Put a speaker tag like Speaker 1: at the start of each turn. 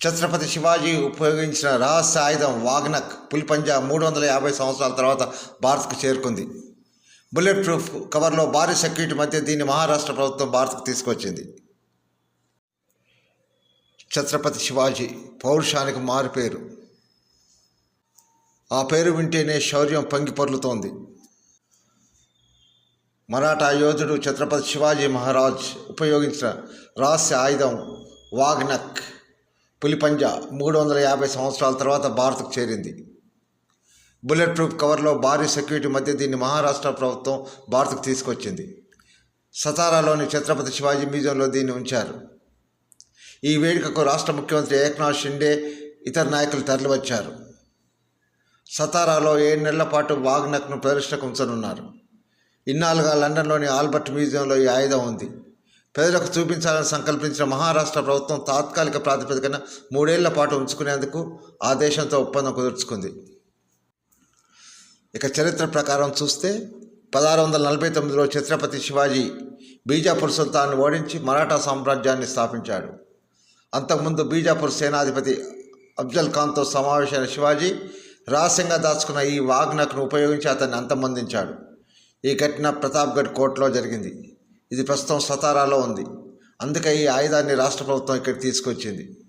Speaker 1: ఛత్రపతి శివాజీ ఉపయోగించిన రహస్య ఆయుధం వాగ్నక్ పులిపంజా మూడు వందల యాభై సంవత్సరాల తర్వాత భారత్కు చేరుకుంది. బుల్లెట్ ప్రూఫ్ కవర్లో భారీ సెక్యూరిటీ మధ్య దీన్ని మహారాష్ట్ర ప్రభుత్వం భారత్కు తీసుకొచ్చింది ఛత్రపతి శివాజీ పౌరుషానికి మారు పేరు. ఆ పేరు వింటేనే శౌర్యం పొంగి పొర్లుతోంది. మరాఠా యోధుడు ఛత్రపతి శివాజీ మహారాజ్ ఉపయోగించిన రహస్య ఆయుధం వాగ్నక్. పులిపంజా మూడు వందల యాభై సంవత్సరాల తర్వాత భారత్కు చేరింది. బుల్లెట్ ప్రూఫ్ కవర్లో భారీ సెక్యూరిటీ మధ్య దీన్ని మహారాష్ట్ర ప్రభుత్వం భారత్కు తీసుకొచ్చింది. సతారాలోని ఛత్రపతి శివాజీ మ్యూజియంలో దీన్ని ఉంచారు. ఈ వేడుకకు రాష్ట్ర ముఖ్యమంత్రి ఏక్నాథ్ షిండే ఇతర నాయకులు తరలివచ్చారు. సతారాలో ఏడు నెలల పాటు వాగ్నక్ను ప్రదర్శనకు ఉంచనున్నారు ఇన్నాళ్ళుగా లండన్లోని ఆల్బర్ట్ మ్యూజియంలో ఈ ఆయుధం ఉంది. ప్రజలకు చూపించాలని సంకల్పించిన మహారాష్ట్ర ప్రభుత్వం తాత్కాలిక ప్రాతిపదికన మూడేళ్ళ పాటు ఉంచుకునేందుకు ఆ దేశంతో ఒప్పందం కుదుర్చుకుంది. ఇక చరిత్ర ప్రకారం చూస్తే పదహారు వందల నలభై తొమ్మిదిలో ఛత్రపతి శివాజీ బీజాపూర్ సుల్తాన్ని ఓడించి మరాఠా సామ్రాజ్యాన్ని స్థాపించాడు. అంతకుముందు బీజాపూర్ సేనాధిపతి అఫ్జల్ ఖాన్తో సమావేశమైన శివాజీ రహస్యంగా దాచుకున్న ఈ వాగ్నక్ను ఉపయోగించి అతన్ని అంతమొందించాడు. ఈ ఘటన ప్రతాప్గఢ్ కోర్టులో జరిగింది. ఇది ప్రస్తుతం సతారాలో ఉంది. అందుకే ఈ ఆయుధాన్ని రాష్ట్ర ప్రభుత్వం ఇక్కడికి తీసుకొచ్చింది.